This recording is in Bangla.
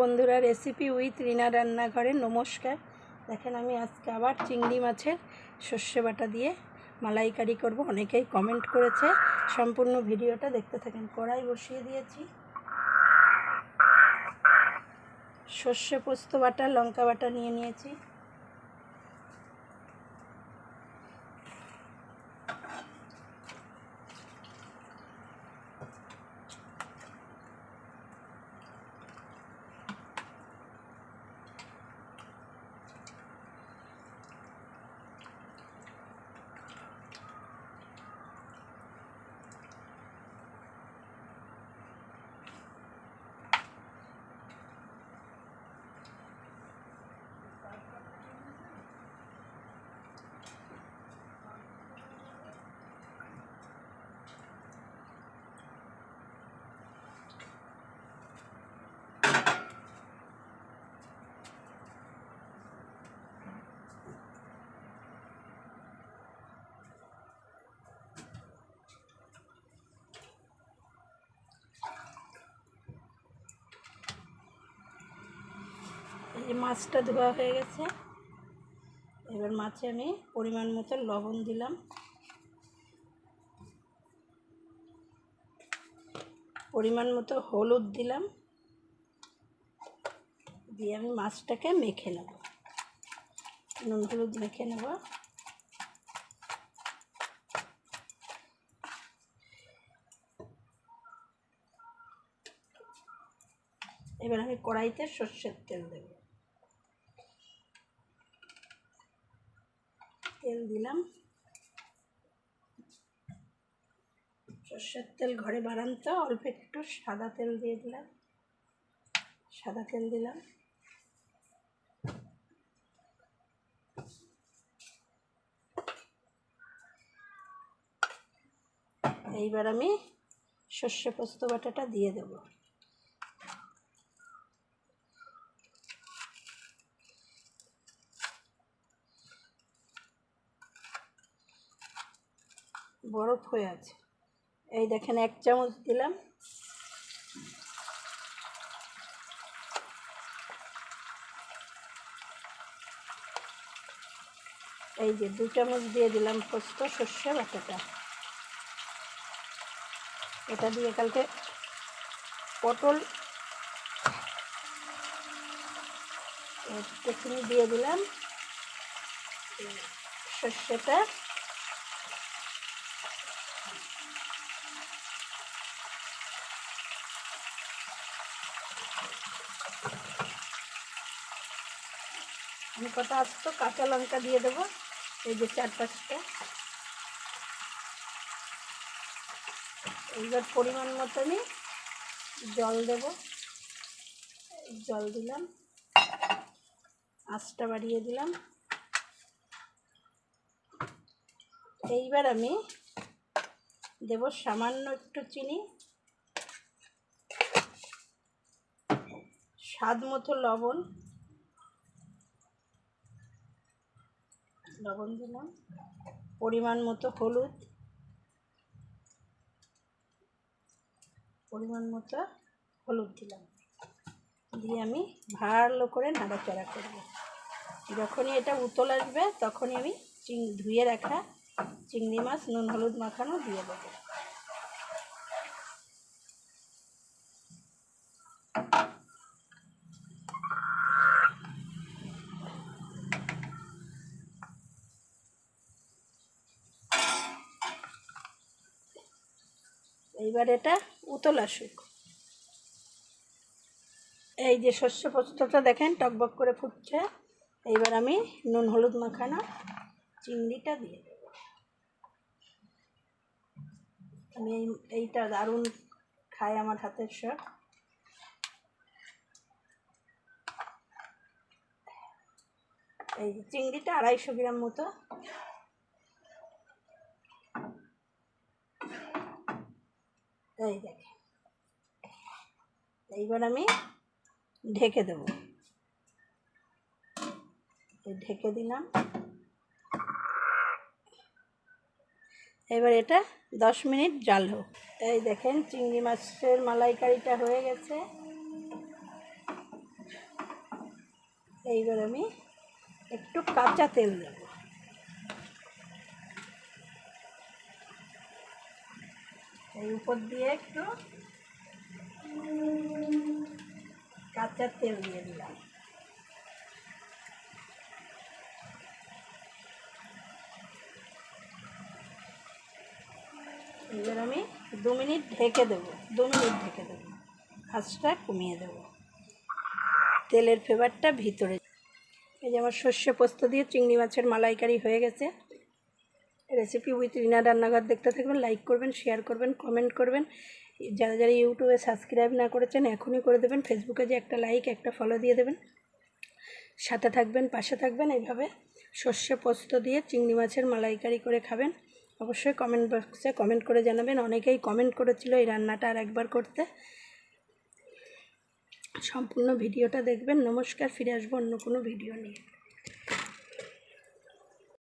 বন্ধুরা রেসিপি উইথ রিনা রান্নাঘরে, নমস্কার। দেখেন আমি আজকে আবার চিংড়ি মাছের সর্ষে বাটা দিয়ে মালাইকারি করব। অনেকেই কমেন্ট করেছে, সম্পূর্ণ ভিডিওটা দেখতে থাকেন। কড়াই বসিয়ে দিয়েছি। সর্ষে পোস্ত বাটা, লঙ্কা বাটা নিয়ে নিয়েছি। মাছটা ধোয়া হয়ে গেছে। এবার মাছে আমি পরিমাণ মতো লবণ দিলাম। পরিমাণ মতো হলুদ দিলাম। দিয়ে আমি মাছটাকে মেখে নেব। নুন হলুদ মেখে নেব। এবার আমি কড়াইতে সর্ষের তেল দেব। তেল দিলাম। সর্ষের তেল ঘরে বানান তো, অল্প একটু সাদা তেল দিয়ে দিলাম। সাদা তেল দিলাম। এইবার আমি সর্ষে পোস্ত বাটাটা দিয়ে দেবো। বরফ হয়ে আছে। এই দেখেন এক চামচ দিলাম। এই যে দু চামচ দিয়ে দিলাম পোস্ত, সর্ষে, বাটাটা। এটা দিয়ে কালকে পটল দিয়ে দিলাম। সর্ষেটা আমি কটা আস্ত কাঁচা লঙ্কা দিয়ে দেবো। এই যে চার পাঁচটা। এইবার পরিমাণ মতো আমি জল দেব। জল দিলাম। আঁচটা বাড়িয়ে দিলাম। এইবার আমি দেব সামান্য একটু চিনি। স্বাদ মতো লবণ। লবণ দিলাম। পরিমাণ মতো হলুদ। পরিমাণ মতো হলুদ দিলাম। দিয়ে আমি ভালো করে নাড়াচাড়া করব। যখনই এটা উতল আসবে, তখনই আমি চিং, ধুয়ে রাখা চিংড়ি মাছ, নুন, হলুদ মাখানো দিয়ে দেবো। এইবার এটা উতল আসুক এই যে শস্য পোস্তটা দেখেন টকবক করে ফুটছে। এইবার আমি নুন, হলুদ মাখানো চিংড়িটা দিয়ে দেব। আমি এই, এইটা দারুণ খাই আমার হাতের সব এই চিংড়িটা আড়াইশো গ্রাম মতো এই দেখে। এইবার আমি ঢেকে দেব। ঢেকে দিলাম। এবার এটা দশ মিনিট জাল হোক। এই দেখেন, চিংড়ি মাছের মালাইকারিটা হয়ে গেছে। এইবার আমি একটু কাঁচা তেল দেব। এই উপর দিয়ে একটু কাঁচা তেল দিয়ে দিলাম। এবার আমি দু মিনিট ঢেকে দেবো, দু মিনিট ঢেকে দেবো। আঁচটা কমিয়ে দেবো। তেলের ফ্লেভারটা ভিতরে। এই যে আমার সর্ষে পোস্ত দিয়ে চিংড়ি মাছের মালাইকারি হয়ে গেছে। রেসিপি উইথ রিনা রান্নাঘর দেখতে থাকবেন লাইক করবেন শেয়ার করবেন কমেন্ট করবেন। যারা যারা ইউটিউবে সাবস্ক্রাইব না করেছেন, এখনই করে দেবেন। ফেসবুকে যে একটা লাইক একটা ফলো দিয়ে দেবেন। সাথে থাকবেন, পাশে থাকবেন, এইভাবে সর্ষে পোস্ত দিয়ে চিংড়ি মাছের মালাইকারি করে খাবেন। অবশ্যই কমেন্ট বক্সে কমেন্ট করে জানাবেন। অনেকেই কমেন্ট করেছিল এই রান্নাটা আর একবার করতে। সম্পূর্ণ ভিডিওটা দেখবেন। নমস্কার, ফিরে আসব অন্য কোনো ভিডিও নিয়ে।